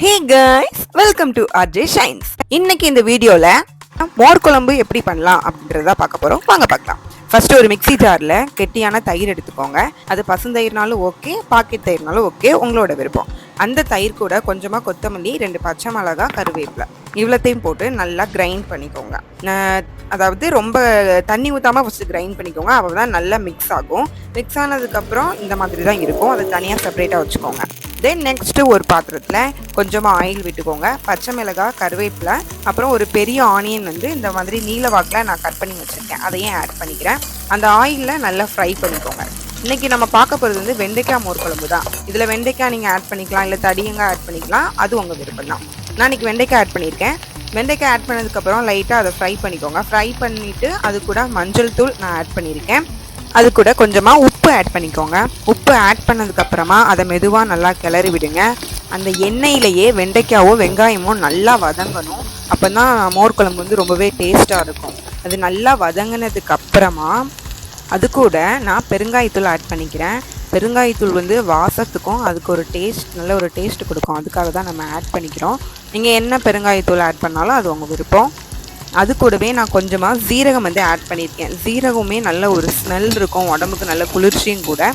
Hey guys welcome to RJ Shine's இன்னைக்கு இந்த வீடியோல மோர் குழம்பு எப்படி பண்ணலாம் அப்படின்றத பார்க்க போறோம். வாங்க பார்க்கலாம். ஃபர்ஸ்ட் ஒரு மிக்ஸி ஜாரில் கெட்டியான தயிர் எடுத்துக்கோங்க. அது பசுந்தயிர்னாலும் ஓகே பாக்கெட் தயிர்னாலும் ஓகே உங்களோட விருப்பம். அந்த தயிர் கூட கொஞ்சமாக கொத்தமல்லி ரெண்டு பச்சை மிளகா கருவேப்பிலை. இவ்வளோத்தையும் போட்டு நல்லா கிரைண்ட் பண்ணிக்கோங்க. அதாவது ரொம்ப தண்ணி ஊற்றாமல் ஃபஸ்ட்டு கிரைண்ட் பண்ணிக்கோங்க. அப்போ தான் நல்லா மிக்ஸ் ஆகும். மிக்ஸ் ஆனதுக்கப்புறம் இந்த மாதிரி தான் இருக்கும். அதை தனியாக செப்பரேட்டாக வச்சுக்கோங்க. தென் நெக்ஸ்ட்டு ஒரு பாத்திரத்தில் கொஞ்சமாக ஆயில் விட்டுக்கோங்க. பச்சை மிளகாய் கருவேப்பிலை அப்புறம் ஒரு பெரிய ஆனியன் வந்து இந்த மாதிரி நீல வாக்கில் நான் கட் பண்ணி வச்சுருக்கேன். அதையும் ஆட் பண்ணிக்கிறேன். அந்த ஆயிலில் நல்லா ஃப்ரை பண்ணிக்கோங்க. இன்னைக்கு நம்ம பார்க்க போகிறது வந்து வெண்டைக்காய் மோர் குழம்பு தான். இதில் வெண்டைக்காய் நீங்கள் ஆட் பண்ணிக்கலாம் இல்லை தடியங்காய் ஆட் பண்ணிக்கலாம். அது உங்கள் விருப்பம் தான். நான் இன்னைக்கு வெண்டைக்காய் ஆட் பண்ணியிருக்கேன். வெண்டைக்காய் ஆட் பண்ணதுக்கப்புறம் லைட்டாக அதை ஃப்ரை பண்ணிக்கோங்க. ஃப்ரை பண்ணிவிட்டு அது கூட மஞ்சள் தூள் நான் ஆட் பண்ணியிருக்கேன். அது கூட கொஞ்சமாக உப்பு ஆட் பண்ணிக்கோங்க. உப்பு ஆட் பண்ணதுக்கப்புறமா அதை மெதுவாக நல்லா கிளறி விடுங்க. அந்த எண்ணெயிலேயே வெண்டைக்காவோ வெங்காயமோ நல்லா வதங்கணும். அப்போ தான் மோர் குழம்பு வந்து ரொம்பவே டேஸ்ட்டாக இருக்கும். அது நல்லா வதங்கினதுக்கு அப்புறமா அது கூட நான் பெருங்காயத்தூள் ஆட் பண்ணிக்கிறேன். பெருங்காயத்தூள் வந்து வாசத்துக்கும் அதுக்கு ஒரு டேஸ்ட் நல்ல ஒரு டேஸ்ட் கொடுக்கும். அதுக்காக தான் நம்ம ஆட் பண்ணிக்கிறோம். நீங்கள் என்ன பெருங்காயத்தூள் ஆட் பண்ணாலும் அது உங்கள் விருப்பம். அது கூடவே நான் கொஞ்சமாக சீரகம் வந்து ஆட் பண்ணியிருக்கேன். சீரகமே நல்ல ஒரு ஸ்மெல் இருக்கும் உடம்புக்கு நல்ல குளிர்ச்சியும் கூட.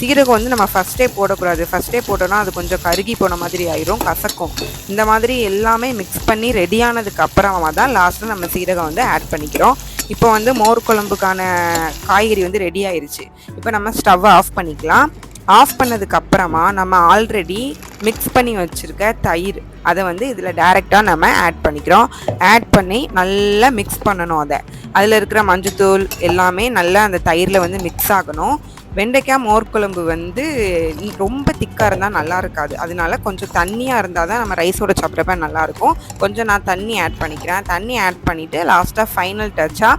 சீரகம் வந்து நம்ம ஃபஸ்ட்டே போடக்கூடாது. ஃபஸ்ட்டே போட்டோன்னா அது கொஞ்சம் கருகி போன மாதிரி ஆயிரும் கசக்கும். இந்த மாதிரி எல்லாமே மிக்ஸ் பண்ணி ரெடியானதுக்கு அப்புறமா தான் லாஸ்ட்டில் நம்ம சீரகம் வந்து ஆட் பண்ணிக்கிறோம். இப்போ வந்து மோர் குழம்புக்கான காய்கறி வந்து ரெடி ஆயிருச்சு. இப்போ நம்ம ஸ்டவ்வை ஆஃப் பண்ணிக்கலாம். ஆஃப் பண்ணதுக்கப்புறமா நம்ம ஆல்ரெடி மிக்ஸ் பண்ணி வச்சுருக்க தயிர். அதை வந்து இதில் டேரெக்டாக நம்ம ஆட் பண்ணிக்கிறோம். ஆட் பண்ணி நல்லா மிக்ஸ் பண்ணணும் அதை. அதில் இருக்கிற மஞ்சத்தூள் எல்லாமே நல்லா அந்த தயிரில் வந்து மிக்ஸ் ஆகணும். வெண்டைக்காய் மோர் குழம்பு வந்து ரொம்ப திக்காக இருந்தால் நல்லா இருக்காது. அதனால கொஞ்சம் தண்ணியாக இருந்தால் தான் நம்ம ரைஸோட சாப்பிட்றப்ப நல்லாயிருக்கும் கொஞ்சம் நான் தண்ணி ஆட் பண்ணிக்கிறேன். தண்ணி ஆட் பண்ணிவிட்டு லாஸ்ட்டாக ஃபைனல் டச்சாக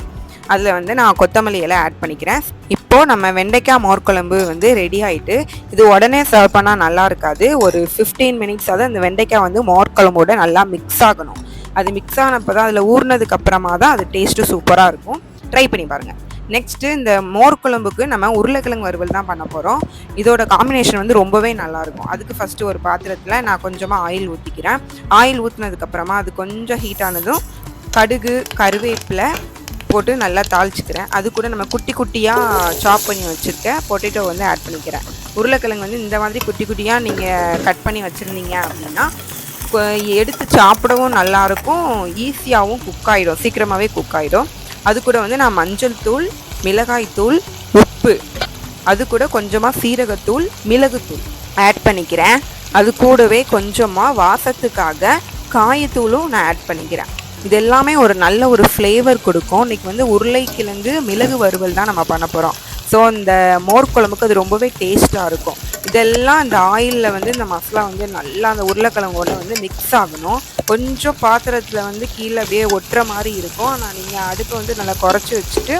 அதில் வந்து நான் கொத்தமல்லி இலை ஆட் பண்ணிக்கிறேன். இப்போது நம்ம வெண்டைக்காய் மோர் குழம்பு வந்து ரெடி ஆகிட்டு இது உடனே சர்வ் பண்ணால் நல்லா இருக்காது. ஒரு ஃபிஃப்டீன் மினிட்ஸ் ஆகுது அந்த வெண்டைக்காய் வந்து மோர் குழம்போட நல்லா மிக்ஸ் ஆகணும். அது மிக்ஸ் ஆனப்போ தான் அதில் ஊறினதுக்கு அப்புறமா தான் அது டேஸ்ட்டு சூப்பராக இருக்கும். ட்ரை பண்ணி பாருங்கள் நெக்ஸ்ட்டு இந்த மோர் குழம்புக்கு நம்ம உருளைக்கிழங்கு வறுவல் தான் பண்ண போகிறோம் இதோட காம்பினேஷன் வந்து ரொம்பவே நல்லாயிருக்கும் அதுக்கு ஃபஸ்ட்டு ஒரு பாத்திரத்தில் நான் கொஞ்சமாக ஆயில் ஊற்றிக்கிறேன் ஆயில் ஊற்றினதுக்கப்புறமா அது கொஞ்சம் ஹீட் ஆனதும் கடுகு கருவேப்பிலை போட்டு நல்லா தாளிச்சிக்கிறேன். அது கூட நம்ம குட்டி குட்டியாக சாப் பண்ணி வச்சுருக்க பொட்டேட்டோ வந்து ஆட் பண்ணிக்கிறேன். உருளைக்கிழங்கு வந்து இந்த மாதிரி குட்டி குட்டியாக நீங்கள் கட் பண்ணி வச்சுருந்தீங்க அப்படின்னா எடுத்து சாப்பிடவும் நல்லாயிருக்கும். ஈஸியாகவும் குக் ஆகிடும் சீக்கிரமாகவே குக் ஆகிடும் அது கூட வந்து நான் மஞ்சள் தூள் மிளகாய் தூள் உப்பு. அது கூட கொஞ்சமாக சீரகத்தூள் மிளகுத்தூள் ஆட் பண்ணிக்கிறேன். அது கூடவே கொஞ்சமாக வாசத்துக்காக காயத்தூளும் நான் ஆட் பண்ணிக்கிறேன். இது எல்லாமே ஒரு நல்ல ஒரு ஃப்ளேவர் கொடுக்கும். இன்றைக்கி வந்து உருளைக்கிழங்கு மிளகு வறுவல் தான் நம்ம பண்ண போகிறோம் ஸோ இந்த மோர் குழம்புக்கு அது ரொம்பவே டேஸ்ட்டாக இருக்கும். இதெல்லாம் இந்த ஆயிலில் வந்து இந்த மசாலா வந்து நல்லா அந்த உருளைக்கிழங்கோட வந்து மிக்ஸ் ஆகணும். கொஞ்சம் பாத்திரத்தில் வந்து கீழே அப்படியே ஒட்டுற மாதிரி இருக்கும். ஆனால் நீங்கள் அடுப்பை வந்து நல்லா குறைச்சி வச்சுட்டு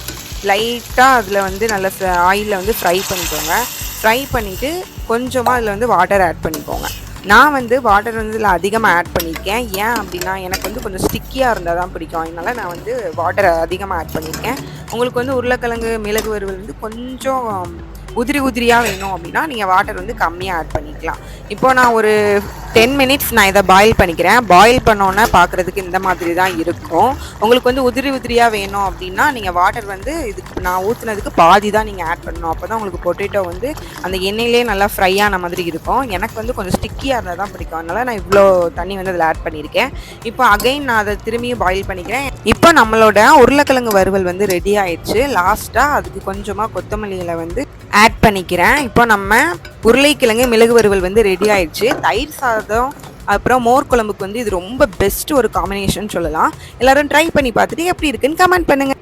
லைட்டாக அதில் வந்து நல்ல ஆயிலில் வந்து ஃப்ரை பண்ணிக்கோங்க. ஃப்ரை பண்ணிவிட்டு கொஞ்சமாக அதில் வந்து வாட்டர் ஆட் பண்ணிக்கோங்க. நான் வந்து வாட்டர் வந்து இதில் அதிகமாக ஆட் பண்ணியிருக்கேன். ஏன் அப்படின்னா எனக்கு வந்து கொஞ்சம் ஸ்டிக்கியாக இருந்தால் தான் பிடிக்கும். அதனால நான் வந்து வாட்டரை அதிகமாக ஆட் பண்ணியிருக்கேன். உங்களுக்கு வந்து உருளைக்கிழங்கு மிளகு வறுவல் வந்து கொஞ்சம் உதிரி உதிரியாக வேணும் அப்படின்னா நீங்கள் வாட்டர் வந்து கம்மியாக ஆட் பண்ணிக்கலாம். இப்போ நான் ஒரு டென் மினிட்ஸ் நான் இதை பாயில் பண்ணிக்கிறேன். பாயில் பண்ணோன்னே பார்க்குறதுக்கு இந்த மாதிரி தான் இருக்கும். உங்களுக்கு வந்து உதிரி உதிரியாக வேணும் அப்படின்னா நீங்கள் வாட்டர் வந்து இதுக்கு நான் ஊற்றுனதுக்கு பாதி தான் நீங்கள் ஆட் பண்ணணும். அப்போ தான் உங்களுக்கு பொட்டேட்டோ வந்து அந்த எண்ணெயிலே நல்லா ஃப்ரை ஆன மாதிரி இருக்கும். எனக்கு வந்து கொஞ்சம் ஸ்டிக்கியாக இருந்தால் தான் பிடிக்கும். அதனால் நான் இவ்வளோ தண்ணி வந்து அதில் ஆட் பண்ணியிருக்கேன். இப்போ அகைன் நான் அதை திரும்பியும் பாயில் பண்ணிக்கிறேன். இப்போ நம்மளோட உருளைக்கிழங்கு வறுவல் வந்து ரெடி ஆயிடுச்சு. லாஸ்ட்டாக அதுக்கு கொஞ்சமாக கொத்தமல்லிகளை வந்து ஆட் பண்ணிக்கிறேன். இப்போ நம்ம உருளைக்கிழங்கு மிளகு வறுவல் வந்து ரெடி ஆயிடுச்சு. தயிர் சாதம் அப்புறம் மோர் குழம்புக்கு வந்து இது ரொம்ப பெஸ்ட் ஒரு காம்பினேஷன் சொல்லலாம். எல்லாரும் ட்ரை பண்ணி பார்த்துட்டு எப்படி இருக்குன்னு கமெண்ட் பண்ணுங்கள்